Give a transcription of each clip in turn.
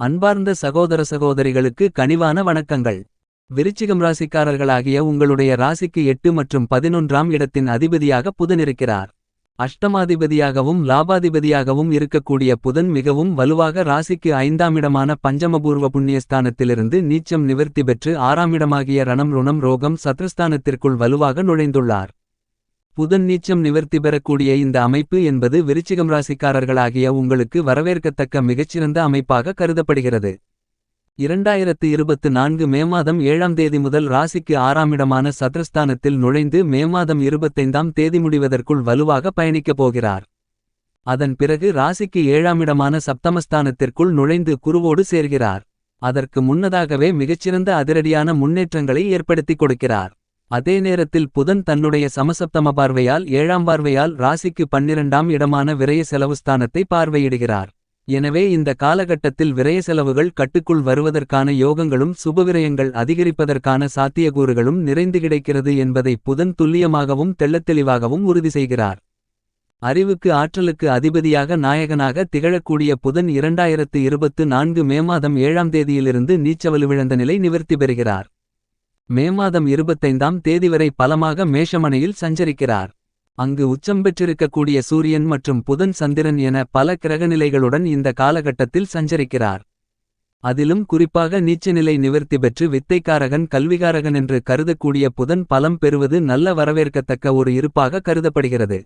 அன்பார்ந்த சகோதர சகோதரிகளுக்கு கனிவான வணக்கங்கள். விருச்சிகம் ராசிக்காரர்களாகிய உங்களுடைய ராசிக்கு எட்டு மற்றும் பதினொன்றாம் இடத்தின் அதிபதியாக புதன் இருக்கிறார். அஷ்டமாதிபதியாகவும் லாபாதிபதியாகவும் இருக்கக்கூடிய புதன் மிகவும் வலுவாக ராசிக்கு ஐந்தாம் இடமான பஞ்சமபூர்வ புண்ணியஸ்தானத்திலிருந்து நீச்சம் நிவர்த்தி பெற்று ஆறாம் இடமாகிய ரணம் ருணம் ரோகம் சத்ருஸ்தானத்திற்குள் வலுவாக நுழைந்துள்ளார். புதன் நீச்சம் நிவர்த்தி பெறக்கூடிய இந்த அமைப்பு என்பது விருச்சிகம் ராசிக்காரர்களாகிய உங்களுக்கு வரவேற்கத்தக்க மிகச்சிறந்த அமைப்பாக கருதப்படுகிறது. இரண்டாயிரத்து இருபத்து நான்கு மே மாதம் ஏழாம் தேதி முதல் ராசிக்கு ஆறாமிடமான சத்ரஸ்தானத்தில் நுழைந்து மே மாதம் இருபத்தைந்தாம் தேதி முடிவதற்குள் வலுவாக பயணிக்கப் போகிறார். அதன் பிறகு ராசிக்கு ஏழாமிடமான சப்தமஸ்தானத்திற்குள் நுழைந்து குருவோடு சேர்கிறார். அதற்கு முன்னதாகவே மிகச்சிறந்த அதிரடியான முன்னேற்றங்களை ஏற்படுத்திக் கொடுக்கிறார். அதே நேரத்தில் புதன் தன்னுடைய சமசப்தம பார்வையால் ஏழாம் பார்வையால் ராசிக்கு பன்னிரண்டாம் இடமான விரய செலவுஸ்தானத்தை பார்வையிடுகிறார். எனவே இந்த காலகட்டத்தில் விரய செலவுகள் கட்டுக்குள் வருவதற்கான யோகங்களும் சுபவிரயங்கள் அதிகரிப்பதற்கான சாத்தியக்கூறுகளும் நிறைந்து கிடைக்கிறது என்பதை புதன் துல்லியமாகவும் தெள்ளத்தெளிவாகவும் உறுதி செய்கிறார். அறிவுக்கு ஆற்றலுக்கு அதிபதியாக நாயகனாக திகழக்கூடிய புதன் இரண்டாயிரத்து இருபத்து நான்கு மே மாதம் ஏழாம் தேதியிலிருந்து நீச்சவலுவிழந்த நிலை நிவர்த்தி பெறுகிறார். மே மாதம் இருபத்தைந்தாம் தேதி வரை பலமாக மேஷமனையில் சஞ்சரிக்கிறார். அங்கு உச்சம் பெற்றிருக்கக்கூடிய சூரியன் மற்றும் புதன் சந்திரன் என பல கிரகநிலைகளுடன் இந்த காலகட்டத்தில் சஞ்சரிக்கிறார். அதிலும் குறிப்பாக நீச்சநிலை நிவர்த்தி பெற்று வித்தைக்காரகன் கல்விகாரகன் என்று கருதக்கூடிய புதன் பலம் பெறுவது நல்ல வரவேற்கத்தக்க ஒரு இருப்பாக கருதப்படுகிறது.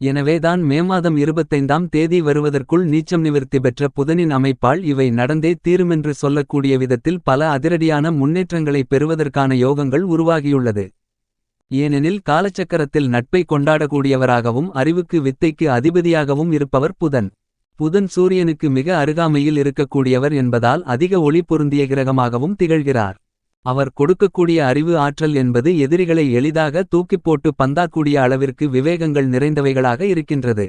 எனவேதான் மே மாதம் இருபத்தைந்தாம் தேதி வருவதற்குள் நீச்சம் நிவர்த்தி பெற்ற புதனின் அமைப்பால் இவை நடந்தே தீருமென்று சொல்லக்கூடிய விதத்தில் பல அதிரடியான முன்னேற்றங்களை பெறுவதற்கான யோகங்கள் உருவாகியுள்ளது. ஏனெனில் காலச்சக்கரத்தில் நட்பை கொண்டாடக்கூடியவராகவும் அறிவுக்கு வித்தைக்கு அதிபதியாகவும் இருப்பவர் புதன். புதன் சூரியனுக்கு மிக அருகாமையில் இருக்கக்கூடியவர் என்பதால் அதிக ஒளி பொருந்திய கிரகமாகவும் திகழ்கிறார். அவர் கொடுக்கக்கூடிய அறிவு ஆற்றல் என்பது எதிரிகளை எளிதாக தூக்கிப் போட்டு பந்தாக்கூடிய அளவிற்கு விவேகங்கள் நிறைந்தவைகளாக இருக்கின்றது.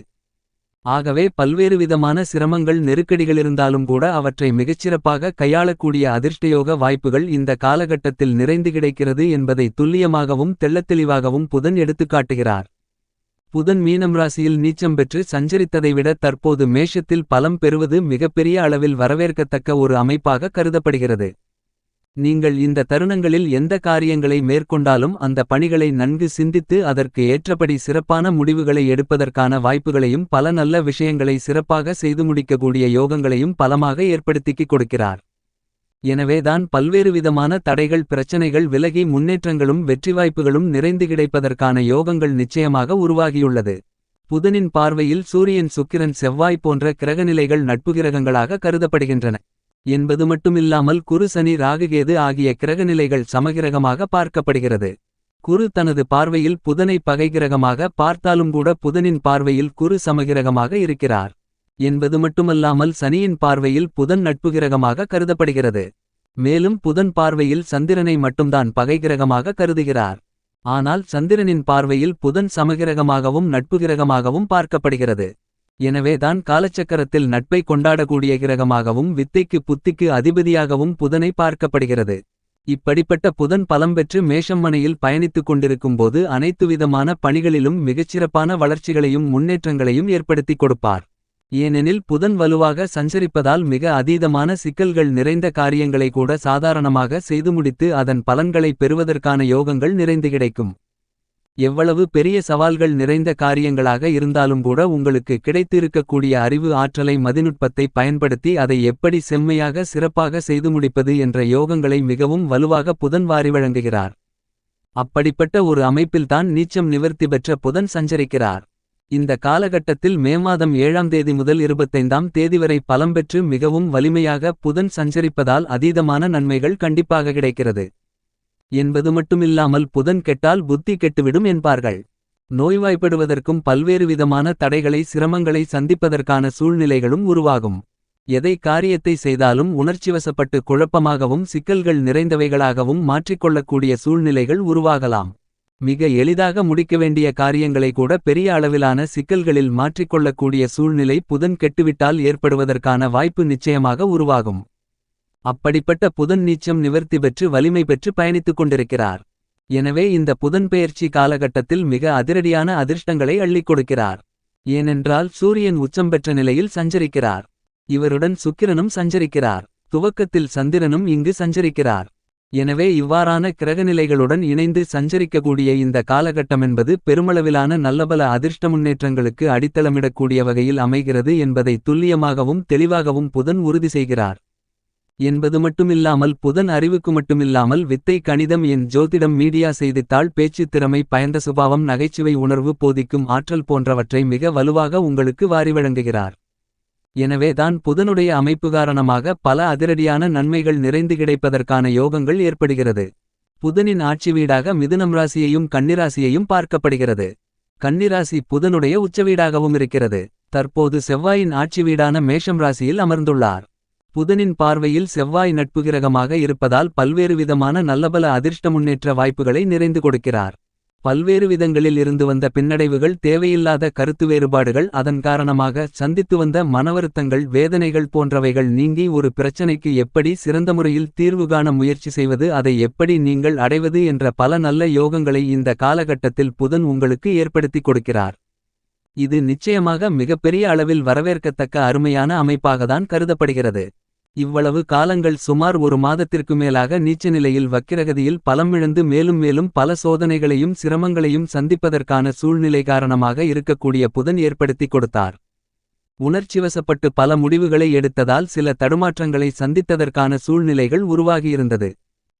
ஆகவே பல்வேறு விதமான சிரமங்கள் நெருக்கடிகளிருந்தாலும் கூட அவற்றை மிகச்சிறப்பாக கையாளக்கூடிய அதிர்ஷ்டயோக வாய்ப்புகள் இந்த காலகட்டத்தில் நிறைந்து கிடைக்கிறது என்பதை துல்லியமாகவும் தெள்ளத்தெளிவாகவும் புதன் எடுத்துக்காட்டுகிறார். புதன் மீனம் ராசியில் நீச்சம் பெற்று சஞ்சரித்ததை விட தற்போது மேஷத்தில் பலம் பெறுவது மிகப்பெரிய அளவில் வரவேற்கத்தக்க ஒரு அமைப்பாக கருதப்படுகிறது. நீங்கள் இந்த தருணங்களில் எந்த காரியங்களை மேற்கொண்டாலும் அந்த பணிகளை நன்கு சிந்தித்து அதற்கு ஏற்றபடி சிறப்பான முடிவுகளை எடுப்பதற்கான வாய்ப்புகளையும் பல நல்ல விஷயங்களை சிறப்பாக செய்து முடிக்கக்கூடிய யோகங்களையும் பலமாக ஏற்படுத்திக்கிக் கொடுக்கிறார். எனவேதான் பல்வேறு விதமான தடைகள் பிரச்சனைகள் விலகி முன்னேற்றங்களும் வெற்றி வாய்ப்புகளும் நிறைந்து கிடைப்பதற்கான யோகங்கள் நிச்சயமாக உருவாகியுள்ளது. புதனின் பார்வையில் சூரியன் சுக்கிரன் செவ்வாய் போன்ற கிரகநிலைகள் நட்பு கிரகங்களாக கருதப்படுகின்றன. என்பது மட்டுமில்லாமல் குரு சனி ராகுகேது ஆகிய கிரகநிலைகள் சமகிரகமாக பார்க்கப்படுகிறது. குரு தனது பார்வையில் புதனை பகைகிரகமாக பார்த்தாலும் கூட புதனின் பார்வையில் குரு சமகிரகமாக இருக்கிறார். என்பது மட்டுமல்லாமல் சனியின் பார்வையில் புதன் நட்புகிரகமாக கருதப்படுகிறது. மேலும் புதன் பார்வையில் சந்திரனை மட்டும்தான் பகைகிரகமாக கருதுகிறார். ஆனால் சந்திரனின் பார்வையில் புதன் சமகிரகமாகவும் நட்புகிரகமாகவும் பார்க்கப்படுகிறது. எனவேதான் காலச்சக்கரத்தில் நட்பை கொண்டாடக்கூடிய கிரகமாகவும் வித்தைக்கு புத்திக்கு அதிபதியாகவும் புதனை பார்க்கப்படுகிறது. இப்படிப்பட்ட புதன் பலம் பெற்று மேஷம் மனையில் பயணித்துக் கொண்டிருக்கும்போது அனைத்து விதமான பணிகளிலும் மிகச்சிறப்பான வளர்ச்சிகளையும் முன்னேற்றங்களையும் ஏற்படுத்திக் கொடுப்பார். ஏனெனில் புதன் வலுவாக சஞ்சரிப்பதால் மிக அதீதமான சிக்கல்கள் நிறைந்த காரியங்களை கூட சாதாரணமாக செய்து முடித்து அதன் பலன்களை பெறுவதற்கான யோகங்கள் நிறைந்து கிடைக்கும். எவ்வளவு பெரிய சவால்கள் நிறைந்த காரியங்களாக இருந்தாலும் கூட உங்களுக்கு கிடைத்திருக்கக்கூடிய அறிவு ஆற்றலை மதிநுட்பத்தை பயன்படுத்தி அதை எப்படி செம்மையாக சிறப்பாக செய்து முடிப்பது என்ற யோகங்களை மிகவும் வலுவாக புதன் வாரி வழங்குகிறார். அப்படிப்பட்ட ஒரு அமைப்பில்தான் நீச்சம் நிவர்த்தி பெற்ற புதன் சஞ்சரிக்கிறார். இந்த காலகட்டத்தில் மே மாதம் ஏழாம் தேதி முதல் இருபத்தைந்தாம் தேதி வரை பலம் பெற்று மிகவும் வலிமையாக புதன் சஞ்சரிப்பதால் அதீதமான நன்மைகள் கண்டிப்பாக கிடைக்கிறது. என்பது மட்டுமில்லாமல் புதன் கெட்டால் புத்தி கெட்டுவிடும் என்பார்கள். நோய்வாய்ப்படுவதற்கும் பல்வேறு விதமான தடைகளை சிரமங்களை சந்திப்பதற்கான சூழ்நிலைகளும் உருவாகும். எதை காரியத்தை செய்தாலும் உணர்ச்சிவசப்பட்டு குழப்பமாகவும் சிக்கல்கள் நிறைந்தவைகளாகவும் மாற்றிக்கொள்ளக்கூடிய சூழ்நிலைகள் உருவாகலாம். மிக எளிதாக முடிக்க வேண்டிய காரியங்களை கூட பெரிய அளவிலான சிக்கல்களில் மாற்றிக்கொள்ளக்கூடிய சூழ்நிலை புதன் கெட்டுவிட்டால் ஏற்படுவதற்கான வாய்ப்பு நிச்சயமாக உருவாகும். அப்படிப்பட்ட புதன் நீச்சம் நிவர்த்தி பெற்று வலிமை பெற்று பயணித்துக் கொண்டிருக்கிறார். எனவே இந்த புதன் பெயர்ச்சி காலகட்டத்தில் மிக அதிரடியான அதிர்ஷ்டங்களை அள்ளிக் கொடுக்கிறார். ஏனென்றால் சூரியன் உச்சம் பெற்ற நிலையில் சஞ்சரிக்கிறார். இவருடன் சுக்கிரனும் சஞ்சரிக்கிறார் துவக்கத்தில் சந்திரனும் இங்கு சஞ்சரிக்கிறார் எனவே இவ்வாறான கிரகநிலைகளுடன் இணைந்து சஞ்சரிக்கக்கூடிய இந்த காலகட்டமென்பது பெருமளவிலான நல்லபல அதிர்ஷ்ட முன்னேற்றங்களுக்கு அடித்தளமிடக்கூடிய வகையில் அமைகிறது என்பதை துல்லியமாகவும் தெளிவாகவும் புதன் உறுதி செய்கிறார் என்பது மட்டுமில்லாமல் புதன் அறிவுக்கு மட்டுமில்லாமல் வித்தை கணிதம் என் ஜோதிடம் மீடியா செய்தித்தாள் பேச்சு திறமை பயந்த சுபாவம் நகைச்சுவை உணர்வு போதிக்கும் ஆற்றல் போன்றவற்றை மிக வலுவாக உங்களுக்கு வாரி வழங்குகிறார். எனவே தான் புதனுடைய அமைப்பு காரணமாக பல அதிரடியான நன்மைகள் நிறைந்து கிடைப்பதற்கான யோகங்கள் ஏற்படுகிறது. புதனின் ஆட்சி வீடாக மிதுனம் ராசியையும் கன்னிராசியையும் பார்க்கப்படுகிறது. கன்னிராசி புதனுடைய உச்சவீடாகவும் இருக்கிறது. தற்போது செவ்வாயின் ஆட்சி வீடான மேஷம் ராசியில் அமர்ந்துள்ளார். புதனின் பார்வையில் செவ்வாய் நட்பு கிரகமாக இருப்பதால் பல்வேறு விதமான நல்லபல அதிர்ஷ்ட முன்னேற்ற வாய்ப்புகளை நிறைந்து கொடுக்கிறார். பல்வேறு விதங்களில் இருந்து வந்த பின்னடைவுகள் தேவையில்லாத கருத்து வேறுபாடுகள் அதன் காரணமாக சந்தித்து வந்த மனவருத்தங்கள் வேதனைகள் போன்றவைகள் நீங்கி ஒரு பிரச்சனைக்கு எப்படி சிறந்த முறையில் தீர்வு காண முயற்சி செய்வது அதை எப்படி நீங்கள் அடைவது என்ற பல நல்ல யோகங்களை இந்த காலகட்டத்தில் புதன் உங்களுக்கு ஏற்படுத்திக் கொடுக்கிறார். இது நிச்சயமாக மிகப்பெரிய அளவில் வரவேற்கத்தக்க அருமையான அமைப்பாகத்தான் கருதப்படுகிறது. இவ்வளவு காலங்கள் சுமார் ஒரு மாதத்திற்கு மேலாக நீச்ச நிலையில் வக்கிரகதியில் பலமிழந்து மேலும் மேலும் பல சோதனைகளையும் சிரமங்களையும் சந்திப்பதற்கான சூழ்நிலை காரணமாக இருக்கக்கூடிய புதன் ஏற்படுத்திக் கொடுத்தார். உணர்ச்சிவசப்பட்டு பல முடிவுகளை எடுத்ததால் சில தடுமாற்றங்களை சந்தித்ததற்கான சூழ்நிலைகள் உருவாகியிருந்தது.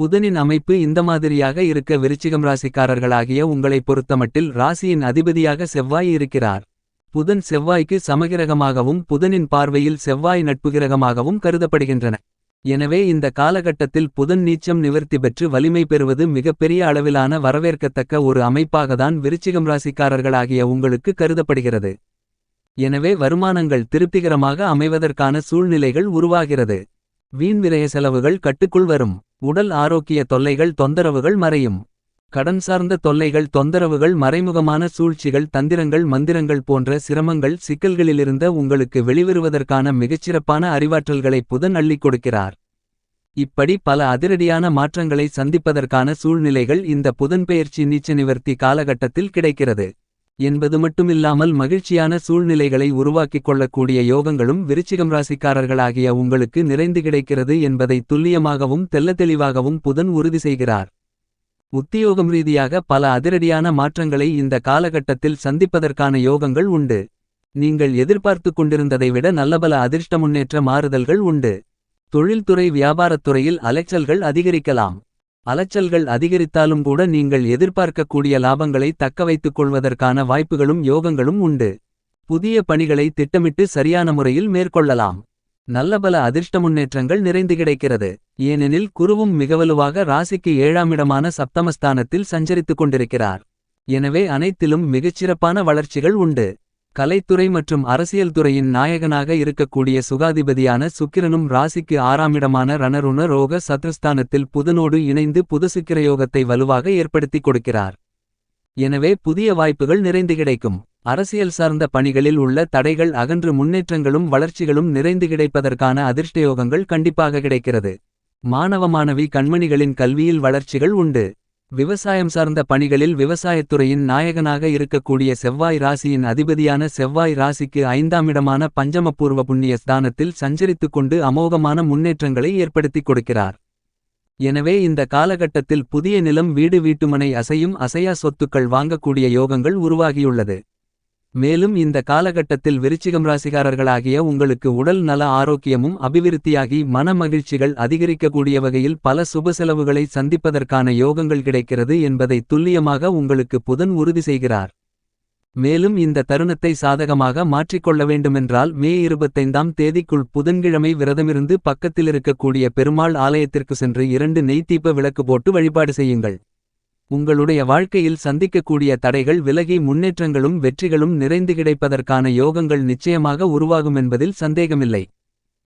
புதனின் அமைப்பு இந்த மாதிரியாக இருக்க விருச்சிகம் ராசிக்காரர்களாகிய உங்களைப் பொறுத்தமட்டில் ராசியின் அதிபதியாக செவ்வாய் இருக்கிறார். புதன் செவ்வாய்க்கு சமகிரகமாகவும் புதனின் பார்வையில் செவ்வாய் நட்புகிரகமாகவும் கருதப்படுகின்றன. எனவே இந்த காலகட்டத்தில் புதன் நீச்சம் நிவர்த்தி பெற்று வலிமை பெறுவது மிகப்பெரிய அளவிலான வரவேற்கத்தக்க ஒரு அமைப்பாகத்தான் விருச்சிகம் ராசிக்காரர்களாகிய உங்களுக்கு கருதப்படுகிறது. எனவே வருமானங்கள் திருப்திகரமாக அமைவதற்கான சூழ்நிலைகள் உருவாகிறது. வீண் விரய செலவுகள் கட்டுக்குள் வரும். உடல் ஆரோக்கிய தொல்லைகள் தொந்தரவுகள் மறையும். கடன் சார்ந்த தொல்லைகள் தொந்தரவுகள் மறைமுகமான சூழ்ச்சிகள் தந்திரங்கள் மந்திரங்கள் போன்ற சிரமங்கள் சிக்கல்களிலிருந்த உங்களுக்கு வெளிவருவதற்கான மிகச்சிறப்பான அறிவாற்றல்களை புதன் அள்ளிக் கொடுக்கிறார். இப்படி பல அதிரடியான மாற்றங்களை சந்திப்பதற்கான சூழ்நிலைகள் இந்த புதன்பெயர்ச்சி நீச்ச நிவர்த்தி காலகட்டத்தில் கிடைக்கிறது. என்பது மட்டுமில்லாமல் மகிழ்ச்சியான சூழ்நிலைகளை உருவாக்கிக் கொள்ளக்கூடிய யோகங்களும் விருச்சிகம் ராசிக்காரர்களாகிய உங்களுக்கு நிறைந்து கிடைக்கிறது என்பதை துல்லியமாகவும் தெள்ளத்தெளிவாகவும் புதன் உறுதி செய்கிறார். உத்தியோகம் ரீதியாக பல அதிரடியான மாற்றங்களை இந்த காலகட்டத்தில் சந்திப்பதற்கான யோகங்கள் உண்டு. நீங்கள் எதிர்பார்த்து கொண்டிருந்ததை விட நல்லபல அதிர்ஷ்ட முன்னேற்ற மாறுதல்கள் உண்டு. தொழில்துறை வியாபாரத்துறையில் அலைச்சல்கள் அதிகரிக்கலாம். அலைச்சல்கள் அதிகரித்தாலும் கூட நீங்கள் எதிர்பார்க்கக்கூடிய லாபங்களை தக்கவைத்துக் கொள்வதற்கான வாய்ப்புகளும் யோகங்களும் உண்டு. புதிய பணிகளை திட்டமிட்டு சரியான முறையில் மேற்கொள்ளலாம். நல்லபல அதிர்ஷ்ட முன்னேற்றங்கள் நிறைந்து கிடைக்கிறது. ஏனெனில் குருவும் மிகவலுவாக ராசிக்கு ஏழாமிடமான சப்தமஸ்தானத்தில் சஞ்சரித்துக் கொண்டிருக்கிறார். எனவே அனைத்திலும் மிகச்சிறப்பான வளர்ச்சிகள் உண்டு. கலைத்துறை மற்றும் அரசியல் துறையின் நாயகனாக இருக்கக்கூடிய சுகாதிபதியான சுக்கிரனும் ராசிக்கு ஆறாமிடமான ரணருண ரோக சத்ருஸ்தானத்தில் புதனோடு இணைந்து புதசுக்கிரயோகத்தை வலுவாக ஏற்படுத்திக் கொடுக்கிறார். எனவே புதிய வாய்ப்புகள் நிறைந்து கிடைக்கும். அரசியல் சார்ந்த பணிகளில் உள்ள தடைகள் அகன்று முன்னேற்றங்களும் வளர்ச்சிகளும் நிறைந்து கிடைப்பதற்கான அதிர்ஷ்டயோகங்கள் கண்டிப்பாக கிடைக்கிறது. மாணவ மாணவி கண்மணிகளின் கல்வியில் வளர்ச்சிகள் உண்டு. விவசாயம் சார்ந்த பணிகளில் விவசாயத்துறையின் நாயகனாக இருக்கக்கூடிய செவ்வாய் ராசியின் அதிபதியான செவ்வாய் ராசிக்கு ஐந்தாமிடமான பஞ்சமபூர்வ புண்ணிய ஸ்தானத்தில் சஞ்சரித்துக் கொண்டு அமோகமான முன்னேற்றங்களை ஏற்படுத்திக் கொடுக்கிறார். எனவே இந்த காலகட்டத்தில் புதிய நிலம் வீடு வீட்டுமனை அசையும் அசையா சொத்துக்கள் வாங்கக்கூடிய யோகங்கள் உருவாகியுள்ளது. மேலும் இந்த காலகட்டத்தில் விருச்சிகம் ராசிகாரர்களாகிய உங்களுக்கு உடல் நல ஆரோக்கியமும் அபிவிருத்தியாகி மன மகிழ்ச்சிகள் அதிகரிக்கக்கூடிய வகையில் பல சுப செலவுகளை சந்திப்பதற்கான யோகங்கள் கிடைக்கிறது என்பதை துல்லியமாக உங்களுக்கு புதன் உறுதி செய்கிறார். மேலும் இந்த தருணத்தை சாதகமாக மாற்றிக்கொள்ள வேண்டுமென்றால் மே இருபத்தைந்தாம் தேதிக்குள் புதன்கிழமை விரதமிருந்து பக்கத்தில் இருக்கக்கூடிய பெருமாள் ஆலயத்திற்கு சென்று இரண்டு நெய்த்தீப்ப விளக்கு போட்டு வழிபாடு செய்யுங்கள். உங்களுடைய வாழ்க்கையில் சந்திக்கக்கூடிய தடைகள் விலகி முன்னேற்றங்களும் வெற்றிகளும் நிறைந்து கிடைப்பதற்கான யோகங்கள் நிச்சயமாக உருவாகும் என்பதில் சந்தேகமில்லை.